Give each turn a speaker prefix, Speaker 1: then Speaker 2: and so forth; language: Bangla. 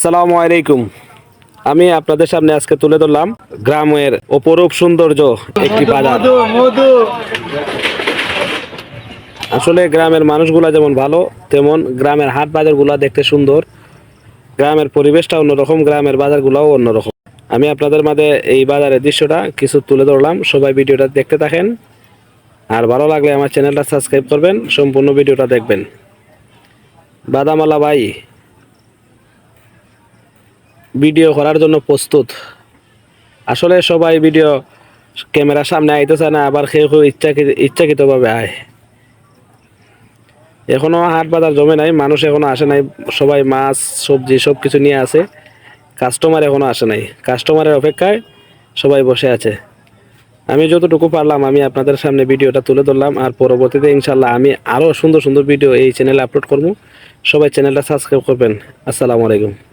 Speaker 1: আসসালামু আলাইকুম। আমি আপনাদের সামনে আজকে তুলে ধরলাম গ্রামের অপরূপ সৌন্দর্য একটি বাজার। আসলে গ্রামের মানুষগুলা যেমন ভালো তেমন গ্রামের হাট বাজারগুলা দেখতে সুন্দর। গ্রামের পরিবেশটা অন্যরকম গ্রামের বাজারগুলোও অন্যরকম। আমি আপনাদের মাঝে এই বাজারের দৃশ্যটা কিছু তুলে ধরলাম। সবাই ভিডিওটা দেখতে থাকেন। আর ভালো লাগলে আমার চ্যানেলটা সাবস্ক্রাইব করবেন সম্পূর্ণ ভিডিওটা দেখবেন। বাদামালা ভাই ভিডিও করার জন্য প্রস্তুত। আসলে সবাই ভিডিও ক্যামেরার সামনে আইতে চায় না, আবার কেউ কেউ ইচ্ছাকৃত ইচ্ছাকৃতভাবে আয়। এখনও হাট বাজার জমে নাই, মানুষ এখনও আসে নাই, সবাই মাছ, সবজি সব কিছু নিয়ে আসে কাস্টমার এখনও আসে নাই। কাস্টমারের অপেক্ষায় সবাই বসে আছে। আমি যতটুকু পারলাম, আমি আপনাদের সামনে ভিডিওটা তুলে ধরলাম, আর পরবর্তীতে ইনশাল্লাহ আমি আরও সুন্দর সুন্দর ভিডিও এই চ্যানেলে আপলোড করব। সবাই চ্যানেলটা সাবস্ক্রাইব করবেন। আসসালামু আলাইকুম।